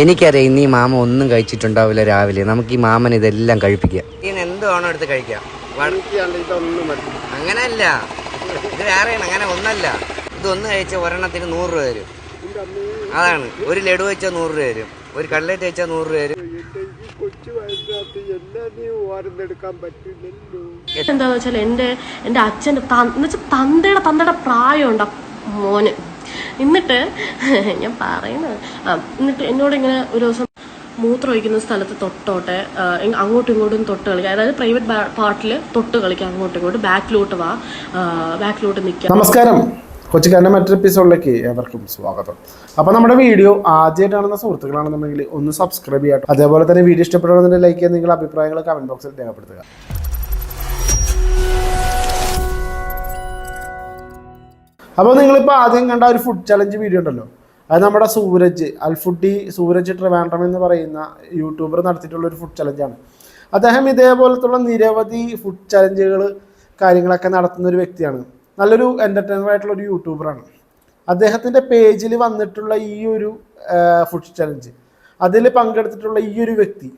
എനിക്കറിയാം ഇന്ന് ഈ മാമ ഒന്നും കഴിച്ചിട്ടുണ്ടാവില്ല രാവിലെ. നമുക്ക് ഈ മാമൻ ഇതെല്ലാം കഴിപ്പിക്കാം. ഇതിന് എന്ത് വേണോ എടുത്ത് കഴിക്കാം. അങ്ങനല്ല. ഇത് വേറെ അങ്ങനെ ഒന്നല്ല. ഇതൊന്ന് കഴിച്ച ഒരെണ്ണത്തിന് നൂറ് രൂപ തരും. അതാണ്. ഒരു ലഡു വെച്ചാൽ നൂറ് രൂപ തരും. ഒരു കള്ളേറ്റ് വെച്ചാൽ നൂറ് രൂപ തരും. പറ്റില്ലല്ലോ എന്താന്ന് വെച്ചാൽ എന്റെ എന്റെ അച്ഛന്റെ എന്നുവെച്ചാൽ തന്തയുടെ തന്തയുടെ പ്രായമുണ്ട് മോന്. എന്നിട്ട് ഞാൻ പറയുന്നത്. എന്നിട്ട് എന്നോട് ഇങ്ങനെ ഒരു ദിവസം മൂത്രം ഒഴിക്കുന്ന സ്ഥലത്ത് തൊട്ടോട്ടെ അങ്ങോട്ടും ഇങ്ങോട്ടും തൊട്ട് കളിക്കുക അതായത് പ്രൈവറ്റ് പാർട്ടിൽ തൊട്ട് കളിക്കുക അങ്ങോട്ടും ഇങ്ങോട്ടും ബാക്കിലോട്ട് വാ ബാക്കിലോട്ട് നിൽക്കുക നമസ്കാരം. കൊച്ചിക്കാരന്റെ മറ്റൊരു എപ്പിസോഡിലേക്ക് ഏവർക്കും സ്വാഗതം. അപ്പോൾ നമ്മുടെ വീഡിയോ ആദ്യമായിട്ട് കാണുന്ന സുഹൃത്തുക്കളാണെന്നുണ്ടെങ്കിൽ ഒന്ന് സബ്സ്ക്രൈബ് ചെയ്യാം അതേപോലെ തന്നെ വീഡിയോ ഇഷ്ടപ്പെടുകയാണെന്നുണ്ടെങ്കിൽ ലൈക്ക് ചെയ്യുക നിങ്ങളുടെ അഭിപ്രായങ്ങൾ കമന്റ് ബോക്സിൽ രേഖപ്പെടുത്തുക. അപ്പോൾ നിങ്ങളിപ്പോൾ ആദ്യം കണ്ട ഒരു ഫുഡ് ചലഞ്ച് വീഡിയോ ഉണ്ടല്ലോ. അത് നമ്മുടെ സൂരജ് അൽഫുഡി സൂരജ് ട്രിവാൻഡ്രം എന്ന് പറയുന്ന യൂട്യൂബർ നടത്തിയിട്ടുള്ള ഒരു ഫുഡ് ചലഞ്ചാണ് അദ്ദേഹം ഇതേപോലത്തുള്ള നിരവധി ഫുഡ് ചലഞ്ചുകൾ കാര്യങ്ങളൊക്കെ നടത്തുന്ന ഒരു വ്യക്തിയാണ്. നല്ലൊരു എന്റർടൈനർ ആയിട്ടുള്ള ഒരു യൂട്യൂബറാണ് അദ്ദേഹത്തിന്റെ പേജിൽ വന്നിട്ടുള്ള ഈ ഒരു ഫുഡ് ചലഞ്ച് അതിൽ പങ്കെടുത്തിട്ടുള്ള ഈ ഒരു വ്യക്തി.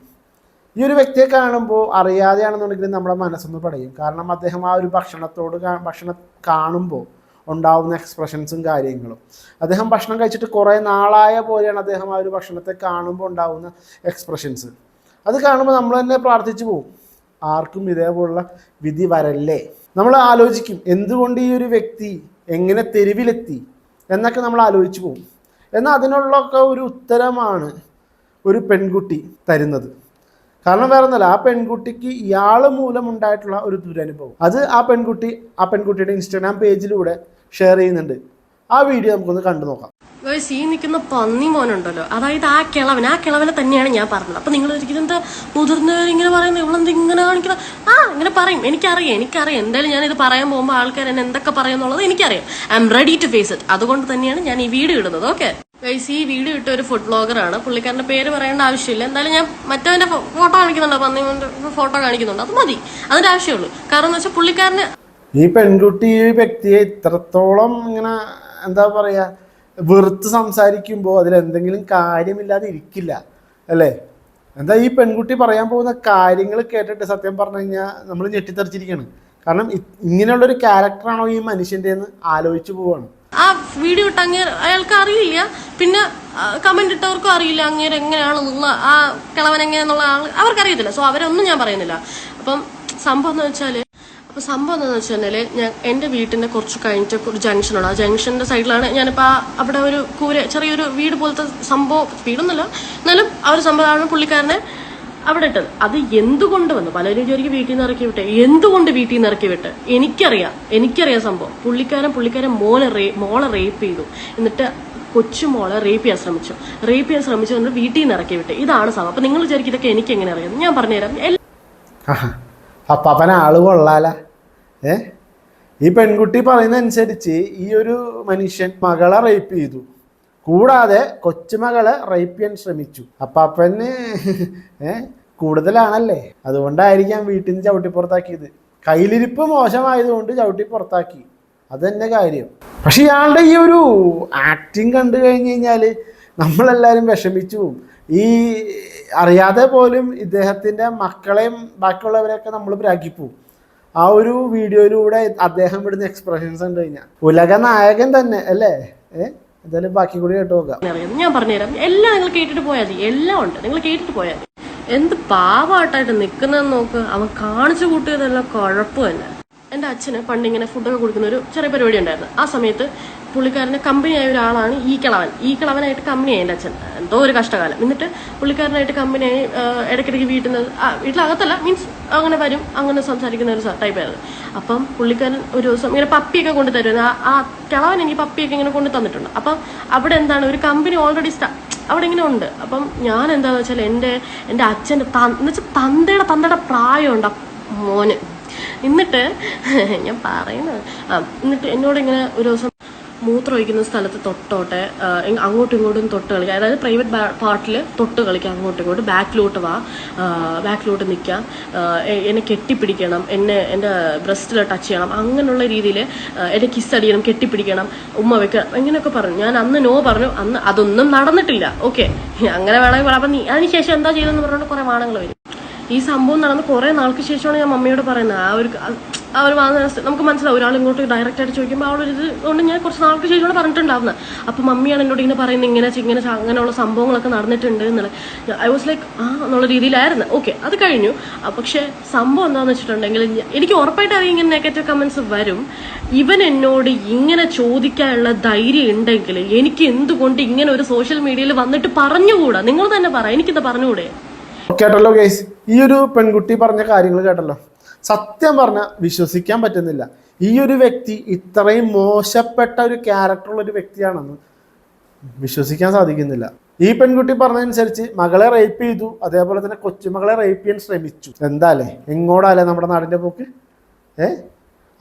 ഈ ഒരു വ്യക്തിയെ കാണുമ്പോൾ അറിയാതെയാണെന്നുണ്ടെങ്കിൽ നമ്മുടെ മനസ്സൊന്ന് പടയും. കാരണം അദ്ദേഹം ആ ഒരു ഭക്ഷണത്തോട് ഭക്ഷണം കാണുമ്പോൾ ഉണ്ടാവുന്ന എക്സ്പ്രഷൻസും കാര്യങ്ങളും. അദ്ദേഹം ഭക്ഷണം കഴിച്ചിട്ട് കുറേ നാളായ പോലെയാണ് അദ്ദേഹം ആ ഒരു ഭക്ഷണത്തെ കാണുമ്പോൾ ഉണ്ടാവുന്ന എക്സ്പ്രഷൻസ് അത് കാണുമ്പോൾ നമ്മൾ തന്നെ പ്രാർത്ഥിച്ചു പോകും ആർക്കും ഇതേപോലുള്ള വിധി വരല്ലേ? നമ്മൾ ആലോചിക്കും എന്തുകൊണ്ട് ഈ ഒരു വ്യക്തി എങ്ങനെ തെരുവിലെത്തി എന്നൊക്കെ നമ്മൾ ആലോചിച്ചു പോകും എന്നാൽ അതിനുള്ളൊക്കെ ഒരു ഉത്തരമാണ് ഒരു പെൺകുട്ടി തരുന്നത്. കാരണം വേറെ ഒന്നല്ല ആ പെൺകുട്ടിക്ക് ഇയാൾ മൂലമുണ്ടായിട്ടുള്ള ഒരു ദുരനുഭവം. അത് ആ പെൺകുട്ടി ആ പെൺകുട്ടിയുടെ ഇൻസ്റ്റാഗ്രാം പേജിലൂടെ ഷെയർ ചെയ്യുന്നുണ്ട്. ആ വീഡിയോ നമുക്കൊന്ന് കണ്ടു നോക്കാം. ഈ നിൽക്കുന്ന പന്നി മോനുണ്ടല്ലോ. അതായത് ആ കിളവൻ ആ കിളവനെ തന്നെയാണ് ഞാൻ പറഞ്ഞത്. അപ്പൊ നിങ്ങൾ എന്താ മുതിർന്നവരിങ്ങനെ പറയുന്നത്? ഇവളെന്ത് ഇങ്ങനെ കാണിക്കുന്നത് ആ ഇങ്ങനെ പറയും. എനിക്കറിയാം എനിക്കറിയാം. എന്തായാലും ഞാൻ ഇത് പറയാൻ പോകുമ്പോൾ ആൾക്കാർ എന്നെ എന്തൊക്കെ പറയുന്നുള്ളത് എനിക്കറിയാം. I'm ready to face it അതുകൊണ്ട് തന്നെയാണ് ഞാൻ ഈ വീഡിയോ ഇടുന്നത്. ഓക്കെ ഗൈസ് ഈ വീഡിയോ ഇട്ട ഒരു ഫുഡ് ബ്ലോഗറാണ് പുള്ളിക്കാരന്റെ പേര് പറയേണ്ട ആവശ്യമില്ല. എന്തായാലും ഞാൻ മറ്റവന്റെ ഫോട്ടോ കാണിക്കുന്നുണ്ടോ. പന്നിന്റെ ഫോട്ടോ കാണിക്കുന്നുണ്ട്. അത് മതി. അതിന്റെ ആവശ്യമുള്ളൂ. കാരണം എന്ന് വെച്ചാൽ പുള്ളിക്കാരന് ഈ പെൺകുട്ടി ഈ വ്യക്തിയെ ഇത്രത്തോളം ഇങ്ങനെ എന്താ പറയുക വെറുത്ത് സംസാരിക്കുമ്പോൾ അതിൽ എന്തെങ്കിലും കാര്യമില്ലാതെ ഇരിക്കില്ല അല്ലേ? എന്താ ഈ പെൺകുട്ടി പറയാൻ പോകുന്ന കാര്യങ്ങൾ കേട്ടിട്ട് സത്യം പറഞ്ഞു കഴിഞ്ഞാൽ നമ്മൾ ഞെട്ടിത്തെറിച്ചിരിക്കുകയാണ് കാരണം ഇങ്ങനെയുള്ളൊരു ക്യാരക്ടറാണോ ഈ മനുഷ്യന്റെ എന്ന് ആലോചിച്ചു പോവാണ്. ആ വീഡിയോ ഇട്ട അയാൾക്ക് അറിയില്ല. പിന്നെ കമന്റ് ഇട്ടവർക്കും അറിയില്ല അങ്ങേര് എങ്ങനെയാണെന്നുള്ള ആ കിളവൻ എങ്ങനെയാണെന്നുള്ള ആൾ അവർക്കറിയത്തില്ല. സോ അവരൊന്നും ഞാൻ പറയുന്നില്ല. അപ്പം സംഭവം എന്ന് വെച്ചാൽ അപ്പൊ സംഭവം എന്താണെന്ന് വെച്ചാൽ ഞാൻ എന്റെ വീട്ടിന്റെ കുറച്ച് കഴിഞ്ഞിട്ട് ഒരു ജംഗ്ഷനുണ്ട്. ആ ജംഗ്ഷന്റെ സൈഡിലാണ് ഞാനിപ്പോ അവിടെ ഒരു കൂര ചെറിയൊരു വീട് പോലത്തെ സംഭവം വീടൊന്നുമല്ല. എന്നാലും ആ ഒരു സംഭവമാണ് പുള്ളിക്കാരനെ അവിടെ ഇട്ടത്. അത് എന്തുകൊണ്ട് വന്നു? പലരും ജോലിക്ക് വീട്ടിൽ നിന്ന് ഇറക്കി വിട്ടെ. എന്തുകൊണ്ട് വീട്ടിൽ നിന്ന് ഇറക്കി വിട്ട്? എനിക്കറിയാം. എനിക്കറിയാം സംഭവം. പുള്ളിക്കാരൻ പുള്ളിക്കാരൻ മോനെ റേ മോളെ റേപ്പ് ചെയ്തു. എന്നിട്ട് കൊച്ചുമോളെ റേപ്പ് ചെയ്യാൻ ശ്രമിച്ചു. റേപ്പ് ചെയ്യാൻ ശ്രമിച്ചു എന്നിട്ട് വീട്ടിൽ നിന്ന് ഇറക്കി വിട്ടെ. ഇതാണ് സംഭവം. അപ്പൊ നിങ്ങൾ വിചാരിക്കും ഇതൊക്കെ എനിക്ക് എങ്ങനെ അറിയാം. ഞാൻ പറഞ്ഞുതരാം. അപ്പം അവൻ ആൾ കൊള്ളാല. ഏ? ഈ പെൺകുട്ടി പറയുന്ന അനുസരിച്ച് ഈ ഒരു മനുഷ്യൻ മകളെ റേപ്പ് ചെയ്തു. കൂടാതെ കൊച്ചുമകളെ റേപ്പ് ചെയ്യാൻ ശ്രമിച്ചു. അപ്പം അപ്പന് ഏ കൂടുതലാണല്ലേ? അതുകൊണ്ടായിരിക്കാം വീട്ടിൽ നിന്ന് ചവിട്ടി പുറത്താക്കിയത്. കയ്യിലിരിപ്പ് മോശമായതുകൊണ്ട് ചവിട്ടി പുറത്താക്കി. അത് തന്നെ കാര്യം. പക്ഷെ ഇയാളുടെ ഈ ഒരു ആക്ടിങ് കണ്ടു കഴിഞ്ഞ് കഴിഞ്ഞാൽ നമ്മളെല്ലാവരും വിഷമിച്ചു. പോവും ഈ അറിയാതെ പോലും ഇദ്ദേഹത്തിന്റെ മക്കളെയും ബാക്കിയുള്ളവരെയൊക്കെ നമ്മൾ പ്രാഗിപ്പോവും ആ ഒരു വീഡിയോയിലൂടെ അദ്ദേഹം ഇടുന്ന എക്സ്പ്രഷൻസ് ഉണ്ട് കഴിഞ്ഞാൽ ഉലക നായകൻ തന്നെ അല്ലേ? ഏഹ് എന്തായാലും ബാക്കി കൂടി കേട്ട് നോക്കാം. ഞാൻ പറഞ്ഞുതരാം. എല്ലാം നിങ്ങൾ കേട്ടിട്ട് പോയാൽ മതി. എല്ലാം ഉണ്ട്. നിങ്ങൾ കേട്ടിട്ട് പോയാൽ മതി. എന്ത് പാവാട്ടായിട്ട് നിൽക്കുന്നതെന്ന് നോക്ക്. അവൻ കാണിച്ചു കൂട്ടിയതെല്ലാം കുഴപ്പം എന്റെ അച്ഛന് പണ്ടിങ്ങനെ ഫുഡൊക്കെ കൊടുക്കുന്ന ഒരു ചെറിയ പരിപാടി ഉണ്ടായിരുന്നു. ആ സമയത്ത് പുള്ളിക്കാരന് കമ്പനിയായ ഒരാളാണ് ഈ കിളവൻ. ഈ കിളവനായിട്ട് കമ്പനിയായി എന്റെ അച്ഛൻ. എന്തോ ഒരു കഷ്ടകാലം. എന്നിട്ട് പുള്ളിക്കാരനായിട്ട് കമ്പനിയായി ഇടയ്ക്കിടയ്ക്ക് വീട്ടിൽ നിന്ന് വീട്ടിലകത്തല്ല മീൻസ് അങ്ങനെ വരും അങ്ങനെ സംസാരിക്കുന്ന ഒരു ടൈപ്പായിരുന്നു അപ്പം പുള്ളിക്കാരൻ ഒരു ദിവസം ഇങ്ങനെ പപ്പിയൊക്കെ കൊണ്ട് തരുമായിരുന്നു ആ കിളവൻ എനിക്ക് പപ്പിയൊക്കെ ഇങ്ങനെ കൊണ്ടു തന്നിട്ടുണ്ട്. അപ്പം അവിടെ എന്താണ് ഒരു കമ്പനി ഓൾറെഡി സ്റ്റാ അവിടെ ഇങ്ങനെ ഉണ്ട്. അപ്പം ഞാൻ എന്താണെന്ന് വെച്ചാൽ എന്റെ എന്റെ അച്ഛന്റെ എന്നുവെച്ചാൽ തന്തയുടെ തന്തയുടെ പ്രായമുണ്ട് മോന്. എന്നിട്ട് ഞാൻ പറയുന്നത് എന്നിട്ട് എന്നോട് ഇങ്ങനെ ഒരു ദിവസം മൂത്രം ഒഴിക്കുന്ന സ്ഥലത്ത് തൊട്ടോട്ടെ അങ്ങോട്ടും ഇങ്ങോട്ടും തൊട്ട് കളിക്കുക അതായത് പ്രൈവറ്റ് പാർട്ടിൽ തൊട്ട് കളിക്കുക അങ്ങോട്ടും ഇങ്ങോട്ടും. ബാക്കിലോട്ട് വാ. ബാക്കിലോട്ട് നിൽക്കാം എന്നെ കെട്ടിപ്പിടിക്കണം. എന്നെ എന്റെ ബ്രസ്റ്റിൽ ടച്ച് ചെയ്യണം. അങ്ങനെയുള്ള രീതിയിൽ എന്നെ കിസ് അടിക്കണം കെട്ടിപ്പിടിക്കണം. ഉമ്മ വെക്കണം ഇങ്ങനെയൊക്കെ പറഞ്ഞു. ഞാൻ അന്ന് നോ പറഞ്ഞു. അന്ന് അതൊന്നും നടന്നിട്ടില്ല. ഓക്കെ അങ്ങനെ വേണമെങ്കിൽ പറയാം. അപ്പം നീ അതിനുശേഷം എന്താ ചെയ്തതെന്ന് പറഞ്ഞുകൊണ്ട് കുറേ വാണങ്ങൾ വരും. ഈ സംഭവം നടന്ന് കുറേ നാൾക്ക് ശേഷമാണ് ഞാൻ മമ്മിയോട് പറയുന്നത്. ആ ഒരു ആ ഒരു നമുക്ക് മനസ്സിലാവും. ഒരാൾ ഇങ്ങോട്ട് ഡയറക്റ്റ് ആയിട്ട് ചോദിക്കുമ്പോൾ ആ ഒരു ഇത് കൊണ്ട് ഞാൻ കുറച്ച് നാൾക്ക് ശേഷമാണ് പറഞ്ഞിട്ടുണ്ടാവുന്നത്. അപ്പം മമ്മിയാണ് എന്നോട് ഇങ്ങനെ പറയുന്നത് ഇങ്ങനെ ഇങ്ങനെ അങ്ങനെയുള്ള സംഭവങ്ങളൊക്കെ നടന്നിട്ടുണ്ട് എന്നുള്ളത്. ഐ വാസ് ലൈക്ക് ആ എന്നുള്ള രീതിയിലായിരുന്നു. ഓക്കെ അത് കഴിഞ്ഞു. പക്ഷേ സംഭവം എന്താണെന്ന് വെച്ചിട്ടുണ്ടെങ്കിൽ എനിക്ക് ഉറപ്പായിട്ട് അറിയാം ഇങ്ങനെ നെഗറ്റീവ് കമന്റ്സ് വരും. ഇവൻ എന്നോട് ഇങ്ങനെ ചോദിക്കാനുള്ള ധൈര്യം ഉണ്ടെങ്കിൽ എനിക്ക് എന്തുകൊണ്ട് ഇങ്ങനെ ഒരു സോഷ്യൽ മീഡിയയിൽ വന്നിട്ട് പറഞ്ഞുകൂടാ? നിങ്ങൾ തന്നെ പറ എനിക്കിത് പറഞ്ഞുകൂടെ? കേട്ടല്ലോ ഗൈസ് ഈ ഒരു പെൺകുട്ടി പറഞ്ഞ കാര്യങ്ങൾ കേട്ടല്ലോ. സത്യം പറഞ്ഞാൽ വിശ്വസിക്കാൻ പറ്റുന്നില്ല. ഈ ഒരു വ്യക്തി ഇത്രയും മോശപ്പെട്ട ഒരു ക്യാരക്ടറുള്ള ഒരു വ്യക്തിയാണെന്ന് വിശ്വസിക്കാൻ സാധിക്കുന്നില്ല. ഈ പെൺകുട്ടി പറഞ്ഞതനുസരിച്ച് മകളെ റേപ്പ് ചെയ്തു അതേപോലെ തന്നെ കൊച്ചുമകളെ റേപ്പ് ചെയ്യാൻ ശ്രമിച്ചു. എന്താല്ലേ എങ്ങോടല്ലേ നമ്മുടെ നാടിന്റെ പോക്ക്? ഏ?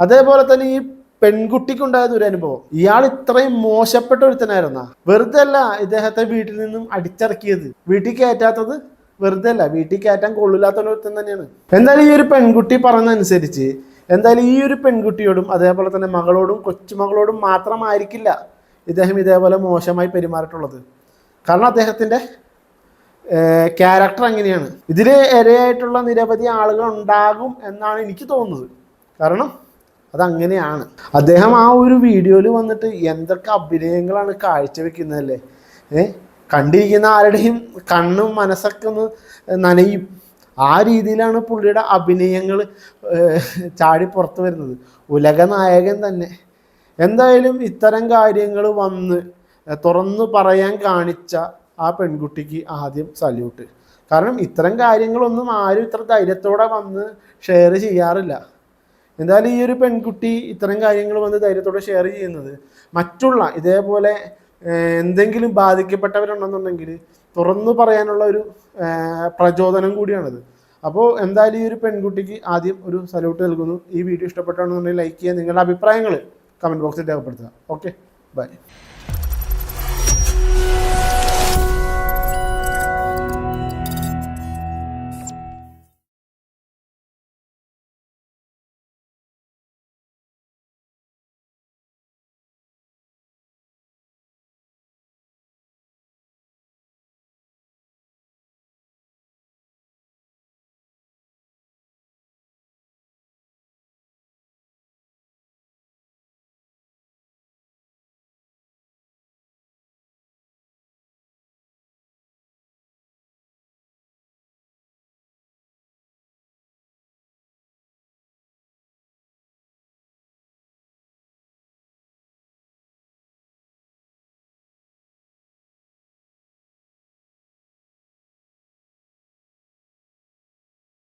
അതേപോലെ തന്നെ ഈ പെൺകുട്ടിക്കുണ്ടായത് ഒരു അനുഭവം ഇയാൾ ഇത്രയും മോശപ്പെട്ട ഒരുത്തനായിരുന്ന. വെറുതെ അല്ല ഇദ്ദേഹത്തെ വീട്ടിൽ നിന്നും അടിച്ചിറക്കിയത്. വീട്ടിൽ കയറ്റാത്തത് വെറുതെ അല്ല വീട്ടിൽ കയറ്റാൻ കൊള്ളില്ലാത്ത ഒരുത്തൻ തന്നെയാണ്. എന്തായാലും ഈ ഒരു പെൺകുട്ടി പറഞ്ഞതനുസരിച്ച് എന്തായാലും ഈ ഒരു പെൺകുട്ടിയോടും അതേപോലെ തന്നെ മകളോടും കൊച്ചുമകളോടും മാത്രമായിരിക്കില്ല ഇദ്ദേഹം ഇതേപോലെ മോശമായി പെരുമാറിയിട്ടുള്ളത്. കാരണം അദ്ദേഹത്തിന്റെ ക്യാരക്ടർ അങ്ങനെയാണ്. ഇതിൽ ഇരയായിട്ടുള്ള നിരവധി ആളുകൾ ഉണ്ടാകും എന്നാണ് എനിക്ക് തോന്നുന്നത്. കാരണം അതങ്ങനെയാണ്. അദ്ദേഹം ആ ഒരു വീഡിയോയിൽ വന്നിട്ട് എന്തൊക്കെ അഭിനയങ്ങളാണ് കാഴ്ചവെക്കുന്നതല്ലേ? ഏ? കണ്ടിരിക്കുന്ന ആരുടെയും കണ്ണും മനസ്സൊക്കെ ഒന്ന് നനയും. ആ രീതിയിലാണ് പുള്ളിയുടെ അഭിനയങ്ങൾ ചാടി പുറത്തു വരുന്നത്. ഉലക നായകൻ തന്നെ. എന്തായാലും ഇത്തരം കാര്യങ്ങൾ വന്ന് തുറന്നു പറയാൻ കാണിച്ച ആ പെൺകുട്ടിക്ക് ആദ്യം സല്യൂട്ട് കാരണം ഇത്തരം കാര്യങ്ങളൊന്നും ആരും ഇത്ര ധൈര്യത്തോടെ വന്ന് ഷെയർ ചെയ്യാറില്ല. എന്തായാലും ഈ ഒരു പെൺകുട്ടി ഇത്തരം കാര്യങ്ങൾ വന്ന് ധൈര്യത്തോടെ ഷെയർ ചെയ്യുന്നത് മറ്റുള്ള ഇതേപോലെ എന്തെങ്കിലും ബാധിക്കപ്പെട്ടവരുണ്ടെന്നുണ്ടെങ്കിൽ തുറന്നു പറയാനുള്ള ഒരു പ്രചോദനം കൂടിയാണത്. അപ്പോൾ എന്തായാലും ഈ ഒരു പെൺകുട്ടിക്ക് ആദ്യം ഒരു സല്യൂട്ട് നൽകുന്നു. ഈ വീഡിയോ ഇഷ്ടപ്പെട്ടാണെന്നുണ്ടെങ്കിൽ ലൈക്ക് ചെയ്യുക. നിങ്ങളുടെ അഭിപ്രായങ്ങൾ കമന്റ് ബോക്സിൽ രേഖപ്പെടുത്തുക. ഓക്കെ? ബൈ.